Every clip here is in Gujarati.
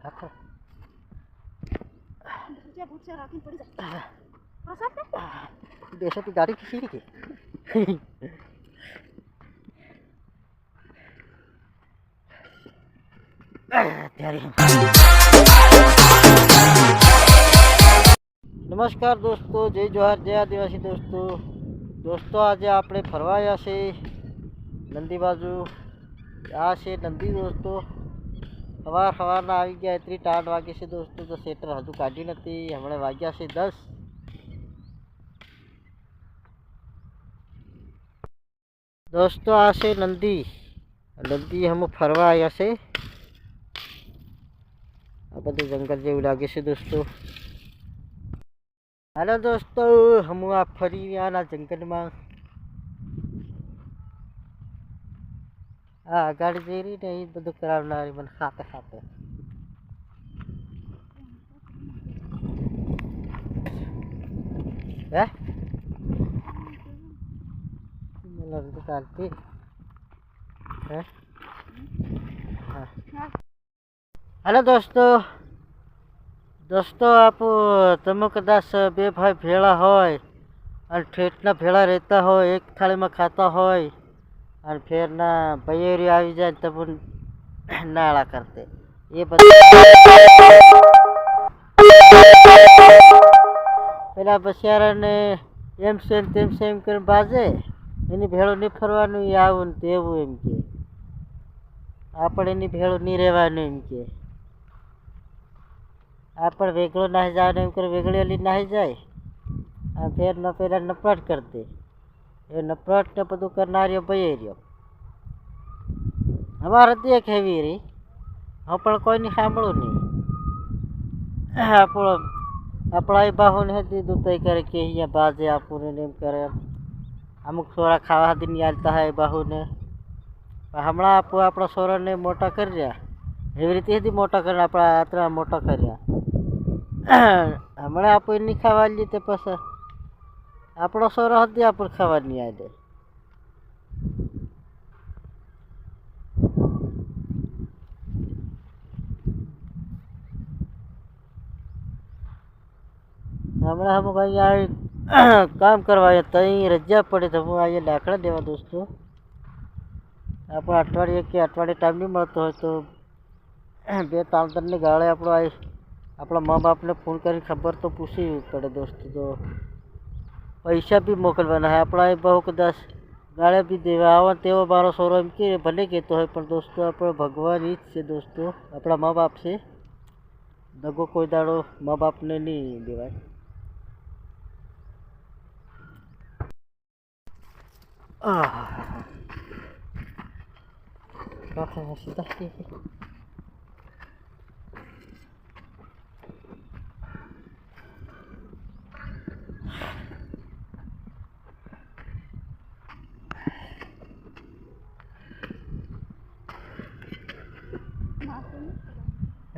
રાખો ભૂચા ભૂચા રાખીને પડી જાય પ્રસાદ છે દેશો की गाड़ी किसी की ત્યારે નમસ્કાર દોસ્તો જય જોહાર જય આદિવાસી દોસ્તો દોસ્તો આજે આપણે ફરવા આવ્યા છે નંદી બાજુ આ છે નંદી દોસ્તો સવાર સવારના આવી ગયા એટલી ટાઢ વાગે છે દોસ્તો, તો સેટર હજુ કાઢી નથી, હમણાં વાગ્યા છે દસ. દોસ્તો, આ છે નંદી. નંદી હમ ફરવા આવ્યા છે. આ બધું જંગલ જેવું લાગે છે દોસ્તો. હાલો દોસ્તો હમ આ ફરી આના જંગલમાં. આ આગળ જઈ રહી ને એ બધું કરાવનારી મને ખાતે ખાતે હે મને નથી ચાલતી હે હા હાલો દોસ્તો દોસ્તો આપ તમે કદાચ બે ભાઈ ભેળા હોય અને ઠેઠના ભેળા અને ફેરના ભૈયરી આવી જાય તો પણ નાળા કરતે. એ બધા પેલા બસિયારાને એમ સેમ તેમ સેમ કરીને બાજે એની ભેળો નહીં ફરવાનું, એ આવું ને તેવું એમ કે. આપણે એની ભેળો નહીં રહેવાનું એમ કે. આપણે વેગળો નાહી જવાનું એમ કરે વેગળી નાહી જાય. આ ફેર ન પહેલાં નપરાટ કરી દે એ નફરત ને બધું કરનારીઓ ભાઈ રહ્યો. અમારે તો હેવી રહી. હું, પણ કોઈની સાંભળું નહીં. આપણો આપણા એ બાહુને દૂધ કરે કે અહીંયા બાજે આપું ને એમ કરે અમુક છોરા ખાવા નહીં હાલતા હોય બાહુને. હમણાં આપો આપણા છોરાને મોટા કરી રહ્યા એવી રીતે મોટા કરીને આપણા આત્રા મોટા કર્યા. હમણાં આપો એની ખાવા લીધે પછી. આપણો સોરો હતી આપણે ખાવા નહીં આવે હમણાં અમુક અહીંયા કામ કરવા આવ્યા ત્યાં રજા પડે તો હું અહીંયા લાકડા દેવા દોસ્તો આપણે અઠવાડિયે કે અઠવાડિયે ટાઈમ નહીં મળતો હોય તો બે ત્રણ ત્રણની ગાળે આપણો આ આપણા મા બાપને ફોન કરીને ખબર તો પૂછવી પડે દોસ્તો તો. પૈસા બી મોકલવાના હોય. આપણા એ બહુ કદાચ ગાળે બી દેવા આવે તેવો મારો સોરો એમ કે ભલે કહેતો હોય, પણ દોસ્તો, આપણો ભગવાન જ છે દોસ્તો. આપણા મા બાપ છે. દગો કોઈ દાડો મા બાપને નહીં દેવાય. સીધા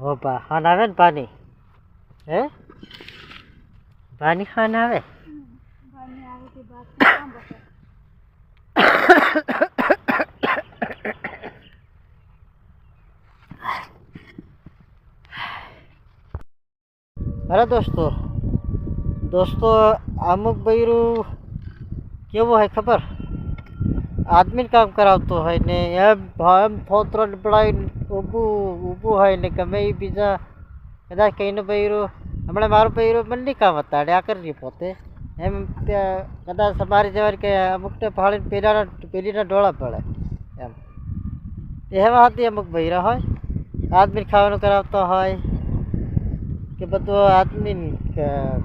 ઓ બા, ખાન આવે ને પાણી? હે? પાણી ખાન આવે? અરે દોસ્તો દોસ્તો, અમુક બૈરું કેવું હોય ખબર? આદમી કામ કરાવતો હોય ને એમ એમ ફોતરો પડાવીને ઊભું ઊભું હોય ને ગમે એ બીજા કદાચ કહીને બૈરું હમણાં મારું બૈરું મને નહીં કામ હતા આ કરી પોતે. એમ ત્યાં કદાચ તમારી જવાની કે અમુકને ફાળીને પેલાના, પેલીના ડોળા પડે. એમ. એવા હતી અમુક બૈરા હોય. આદમી ખાવાનું કરાવતો હોય કે બધું આદમી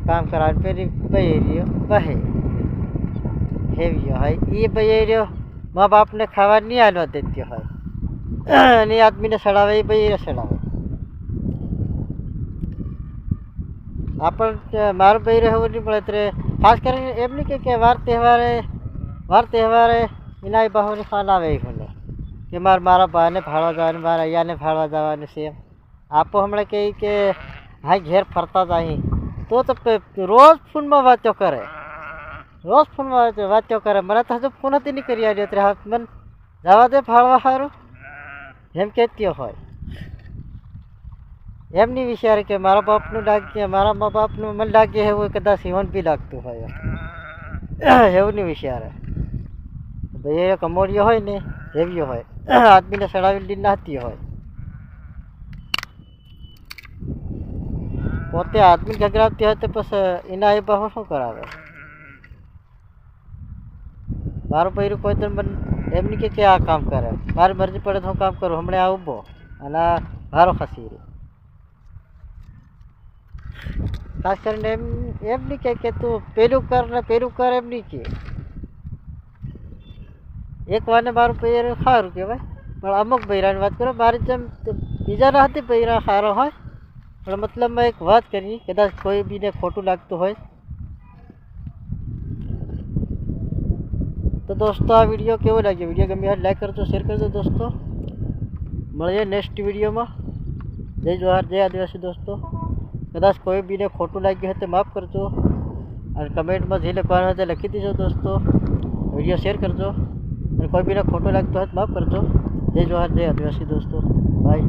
કામ કરાવે પેલી બહેરીઓ. બહે હેવીઓ હોય. એ બહેરીઓ મા બાપને ખાવા નહીં આલવા દેતી હોય. અને આદમીને સડાવે, એ ભાઈ સડાવે. આપણ મારું ભાઈ રહેવું નહીં પડે ત્યારે ખાસ કરીને એમ નહીં કે- વાર તહેવારે વાર તહેવારે એના બહુને ફાન આવે મને. કે મારે મારા ભાઈને ફાળવા જવાનું, મારા અહીંયાને ફાળવા જવાનું છે આપો હમણાં કહે કે, હા, ઘેર ફરતા જ અહીં તો તો રોજ ફોનમાં વાતો કરે. રોજ ફોનમાં વાતો- વાતો કરે મને તો હજુ ફોન હતી નહીં કરી આવ્યો ત્યારે હા મને જવા દે ફાળવા સારું એમ કહેતી હોય એમ નહીં વિચારે કે મારા બાપનું લાગે મારા મા બાપનું મને લાગે એવું કદાચ ઈવન બી લાગતું હોય એવું નહીં વિચારે ભાઈ એ કમોડિયો હોય ને એવી હોય આદમીને સડાવી નાતી હોય પોતે આદમી ગગરાવતી હોય તો પછી એના એ બહુ શું કરાવે મારું પૈરું કોઈ તો એમ નહીં કે કે આ કામ કરે. મારી મરજી પડે તો હું કામ કરું. હમણાં આ ઊભો અને આ ભારો ખસી રહ્યો. ખાસ કરીને એમ એમ નહીં કે કે તું પેલું કર ને પેલું કર એમ નહીં કે. એક વાને મારું પૈર સારું કહેવાય. પણ અમુક બૈરાની વાત કરો, મારી જેમ બીજાના હતી બૈરા સારો હોય. પણ મતલબમાં એક વાત કરી, કદાચ કોઈ બીને ખોટું લાગતું હોય. તો દોસ્તો, આ વીડિયો કેવો લાગ્યો? વીડિયો ગમ્યો હોય લાઈક કરજો શેર કરજો દોસ્તો. મળીએ નેક્સ્ટ વિડીયોમાં. જય જોહાર, જય આદિવાસી દોસ્તો. કદાચ કોઈ બીને ખોટું લાગ્યું હોય તો માફ કરજો. અને કમેન્ટમાં જે લખવાનું હોય તે લખી દેજો દોસ્તો. વીડિયો શેર કરજો. અને કોઈ બીને ખોટું લાગતું હોય તો માફ કરજો. જય જોહાર, જય આદિવાસી દોસ્તો. બાય